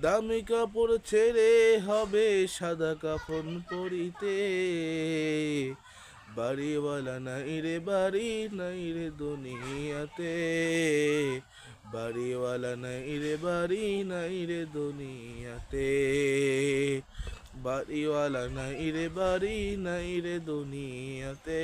দামি কাপড় ছেড়ে হবে সাদা কাফন পরিতে। বাড়িওয়ালা নাই রে বাড়ি, নাই রে দুনিয়াতে। বাড়িওয়ালা নাই রে বাড়ি, নাই রে দুনিয়াতে। বাড়িওয়ালা নাই রে বাড়ি, নাই রে দুনিয়াতে।